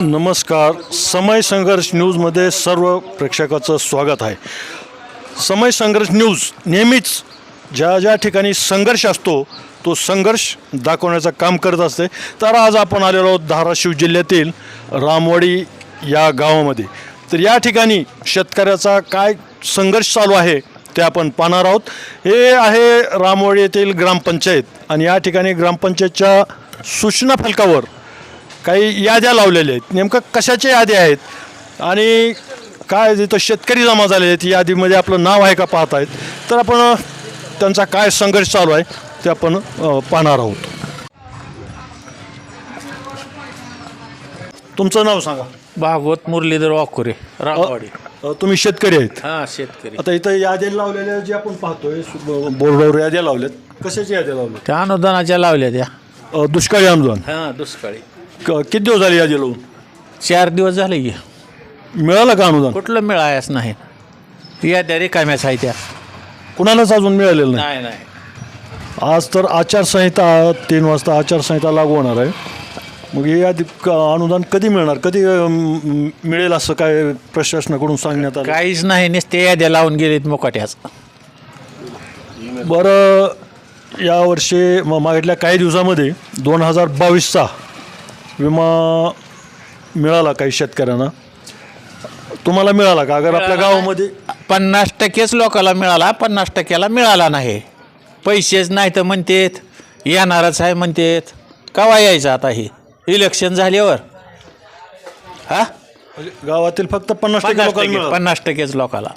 नमस्कार. समय संघर्ष न्यूजमध्ये सर्व प्रेक्षकाचं स्वागत आहे. समय संघर्ष न्यूज नेहमीच ज्या ज्या ठिकाणी संघर्ष असतो तो संघर्ष दाखवण्याचं काम करत असते. तर आज आपण आलेलो आहोत धाराशिव जिल्ह्यातील रामवाडी या गावामध्ये. तर या ठिकाणी शेतकऱ्याचा काय संघर्ष चालू आहे ते आपण पाहणार आहोत. हे आहे रामवाडी येथील ग्रामपंचायत आणि या ठिकाणी ग्रामपंचायतच्या सूचना फलकावर काही याद्या लावलेल्या आहेत. नेमकं कशाच्या याद्या आहेत? आणि काय तिथं शेतकरी जमा झाले आहेत? यादीमध्ये आपलं नाव आहे का पाहत आहेत तर आपण त्यांचा काय संघर्ष चालू आहे ते आपण पाहणार आहोत. तुमचं नाव सांगा. भागवत मुरलीधर वाकुरे रामवाडी अ, तुम्ही शेतकरी आहेत? हा शेतकरी. आता इथं याद्या लावलेल्या जे आपण पाहतोय बोर्डावर याद्या लावल्यात. कशाच्या याद्या लावल्यात? त्या अनुदानाच्या लावल्या त्या. दुष्काळी अनुदान. हा दुष्काळी. क- किती दिवस झाले यादी लावून चार दिवस झाले की. मिळालं का अनुदान? कुठलं मिळायच नाही. या त्या रिकाम्याच आहे त्या. कुणालाच अजून मिळालेलं नाही. नाही नाही. आज तर आचारसंहिता तीन वाजता आचारसंहिता लागू होणार आहे. मग हे आधी क- अनुदान कधी मिळणार? कधी अं, मिळेल असं काय प्रशासनाकडून सांगण्यात आलं? काहीच नाही नुसते याद्या लावून गेलेत मुकाट्याच. बरं यावर्षी म मागितल्या काही दिवसामध्ये दोन हजार बावीसचा विमा मिळाला काही शेतकऱ्यांना? तुम्हाला मिळाला का? अगर आपल्या गावामध्ये पन्नास टक्केच लोकाला मिळाला पन्नास टक्क्याला मिळाला नाही. पैसेच नाही तर म्हणतेत येणारच आहे म्हणतेत. कवा यायचं आता हे? इलेक्शन झाल्यावर. हा? म्हणजे गावातील फक्त पन्नास टक्के पन्नास लोकांना टक्के मिळालं. पन्नास टक्केच लोकाला.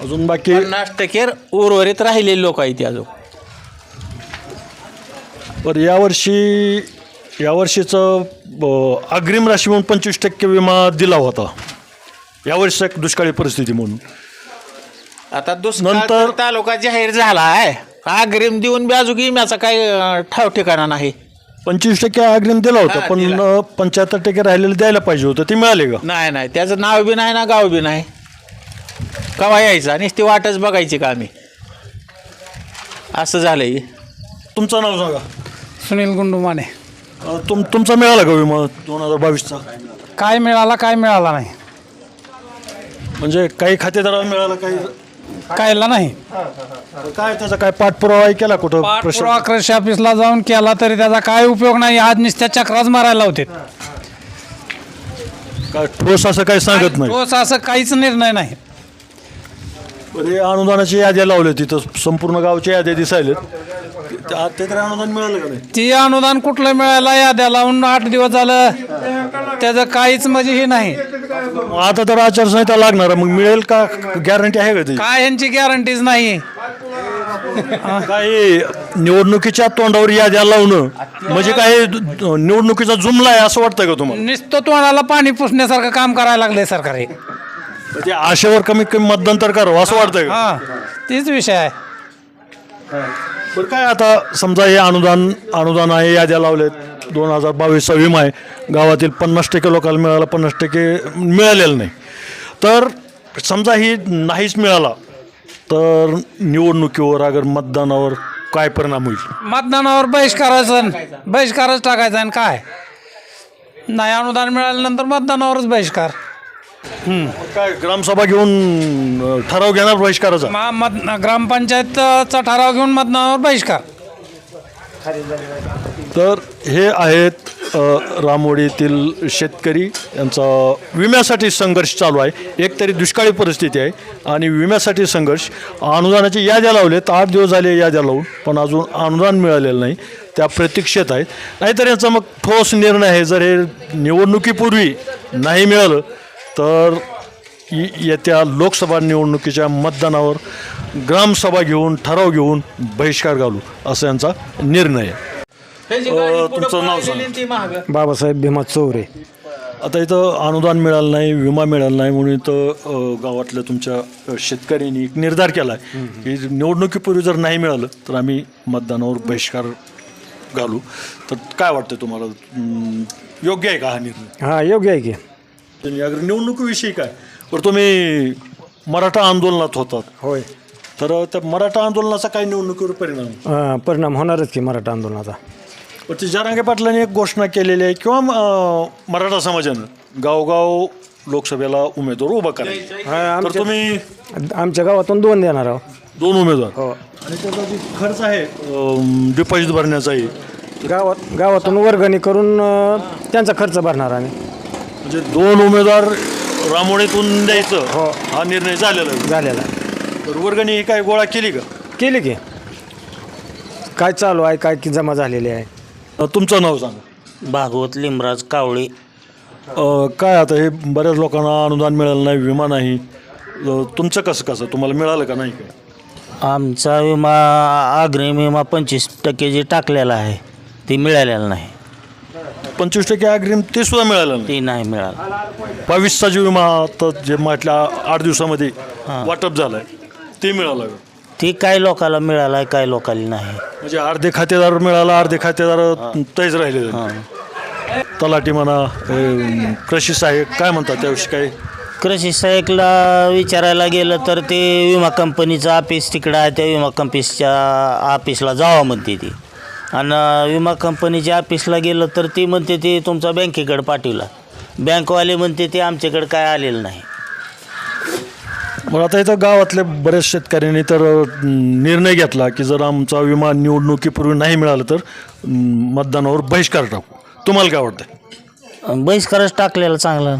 अजून बाकी पन्नास टक्के उर्वरित राहिलेले लोक आहेत अजून. बरं यावर्षी यावर्षीचं अग्रिम राशी म्हणून पंचवीस टक्के विमा दिला होता. यावर्षी एक दुष्काळी परिस्थिती म्हणून. आता दुसरा नंतर- तालुका जाहीर झाला आहे. अग्रिम देऊन बी अजून विम्याचा काही अं, ठाव ठिकाणा नाही. पंचवीस टक्के अग्रिम दिला होता हा, पण दिला. पंच्याहत्तर टक्के राहिलेलं द्यायला पाहिजे होतं. ते मिळाले का? नाही नाही. त्याचं नाव बी नाही ना गाव बी नाही. कवा यायचं? आणि ती वाटच बघायची का आम्ही? असं झालंय. तुमचं नाव सांगा. सुनील गुंडुमाने अं, तुम तुमचा मिळाला का विमा दोन हजार बावीसचा? काय मिळाला काय मिळाला नाही. म्हणजे काही खातेदाराला मिळाला काही कायला नाही. काय त्याचा काय पाठपुरावा केला कुठं? पाठपुरावा कृषी ऑफिसला जाऊन केला तरी त्याचा काय उपयोग नाही. आज नुसत्या चक्राच मारायला होते काय ठोस असं काही सांगत नाही. ठोस असं काहीच निर्णय नाही. अनुदानाची याद्या लावल्या तिथं संपूर्ण गावच्या याद्या दिसायलेत. ते- तरी अनुदान मिळालं का नाही? ती अनुदान कुठलं मिळायला? याद्या लावून आठ दिवस झालं. त्याचं काहीच म्हणजे हे नाही. मग आता तर आचारसंहिता लागणार. आहे. मग मिळेल का? गॅरंटी आहे का काय ह्यांची गॅरंटीज नाही? काही निवडणुकीच्या तोंडावर याद्या लावणं. म्हणजे काय द- निवडणुकीचा जुमला आहे असं वाटतंय का तुम्हाला? नुसतं तोंडाला पाणी पुसण्यासारखं काम करायला लागलंय सरकार हे. ते आशेवर कमीत कमी मतदान तर करावं असं वाटतंय का? हा. तीच विषय आहे. बरं काय आता समजा हे अनुदान अनुदान आहे याद्या लावलेत. दोन हजार बावीसचा विमा आहे. गावातील पन्नास टक्के लोकांना मिळाला पन्नास टक्के मिळालेलं नाही. तर समजा ही नाहीच मिळाला तर निवडणुकीवर अगर मतदानावर काय परिणाम होईल? मतदानावर बहिष्काराचं बहिष्कारच टाकायचा आणि काय? नाही अनुदान मिळाल्यानंतर मतदानावरच बहिष्कार. काय ग्रामसभा घेऊन ठराव घेणार बहिष्काराचा मा- मत ग्रामपंचायतचा ठराव घेऊन मतदानावर बहिष्कार. तर हे आहेत अ, रामवाडीतील शेतकरी. यांचा विम्यासाठी संघर्ष चालू आहे. एक तरी दुष्काळी परिस्थिती आहे. आणि विम्यासाठी संघर्ष. अनुदानाची याद्या लावलेत. आठ दिवस झाले याद्या लावून. पण अजून अनुदान मिळालेलं नाही. त्या प्रतीक्षेत आहेत. नाहीतर यांचा मग ठोस निर्णय आहे. जर हे निवडणुकीपूर्वी नाही मिळालं तर य- येत्या लोकसभा निवडणुकीच्या मतदानावर ग्रामसभा घेऊन ठराव घेऊन बहिष्कार घालू असा यांचा निर्णय आहे. तुमचं नाव सांगा. बाबासाहेब भीमा चौरे. आता इथं अनुदान मिळालं नाही विमा मिळाला नाही म्हणून इथं गावातल्या तुमच्या शेतकऱ्यांनी एक निर्धार केला आहे की निवडणुकीपूर्वी जर नाही मिळालं तर आम्ही मतदानावर बहिष्कार घालू. तर काय वाटतं तुम्हाला? योग्य आहे का हा निर्णय? हा योग्य आहे की. निवडणुकीविषयी काय? बरं तुम्ही मराठा आंदोलनात होतात. होय. तर त्या मराठा आंदोलनाचा काय निवडणुकीवर परिणाम? अं, परिणाम होणारच की मराठा आंदोलनाचा. पण ते जरांगे पाटलांनी एक घोषणा केलेली आहे किंवा अं, मराठा समाजानं गावगाव लोकसभेला उमेदवार उभा करायचा. हा तर आमच्या तुम्ही आमच्या गावातून दोन देणार आहोत. दोन उमेदवार. हो. आणि त्याचा जो खर्च आहे डिपॉझिट भरण्याचाही. गावात गावातून वर्गणी करून अं, त्यांचा खर्च भरणार आम्ही. म्हणजे दोन उमेदवार रामोणीतून द्यायचं हो. हा निर्णय झालेला आहे. झालेला तर वर्गणी ही काय गोळा केली का? केली की. काय चालू आहे काय की जमा झालेली आहे? अं, तुमचं नाव सांगा. भागवत लिमराज कावळे. अं, काय आता हे बऱ्याच लोकांना अनुदान मिळालं नाही विमा नाही. अं, तुमचं कसं कसं? तुम्हाला मिळालं का नाही? काय आमचा विमा अग्रिम विमा पंचवीस टक्के जे टाकलेला आहे ते मिळालेलं नाही. पंचवीस टक्के अग्रिम ते सुद्धा मिळालं नाही. ते नाही मिळालं. बावीसचा जो विमा आता जे म्हटल्या आठ दिवसामध्ये वाटप झालंय ते मिळालं? ते काही लोकाला मिळालं आहे काही लोकाला नाही. म्हणजे अर्धे खातेदार मिळाला अर्धे खातेदार तैच राहिले. तलाठी म्हणा अं, कृषी सहाय्यक काय म्हणतात त्याविषयी काय कृषी सहाय्यकला विचारायला गेलं तर ते विमा कंपनीचं ऑफिस तिकडं आहे त्या विमा कंपनीच्या ऑफिसला जावं म्हणते ती. आणि विमा कंपनीच्या ऑफिसला गेलं तर ती म्हणते ते तुमचा बँकेकडे पाठवला. बँकवाले म्हणते ते आमच्याकडे काय आलेलं नाही. मग आता इथं गावातल्या बऱ्याच शेतकऱ्यांनी तर अं, निर्णय घेतला की जर आमचा विमा निवडणुकीपूर्वी नाही मिळालं तर अं, मतदानावर बहिष्कार टाकू. तुम्हाला काय वाटतं बहिष्कारच टाकलेला चांगलं.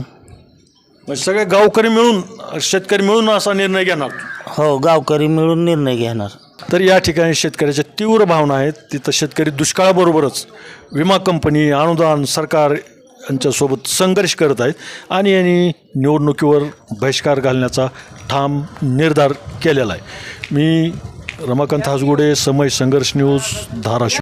म्हणजे सगळे गावकरी मिळून शेतकरी मिळून असा निर्णय घेणार. हो गावकरी मिळून निर्णय घेणार. तर या ठिकाणी शेतकऱ्याच्या तीव्र भावना आहेत. तिथं शेतकरी दुष्काळाबरोबरच विमा कंपनी अनुदान सरकार यांच्यासोबत संघर्ष करत आहेत आणि यांनी निवडणुकीवर बहिष्कार घालण्याचा ठाम निर्धार केलेला आहे. मी रमाकांत हासगुडे समय संघर्ष न्यूज धाराशिव.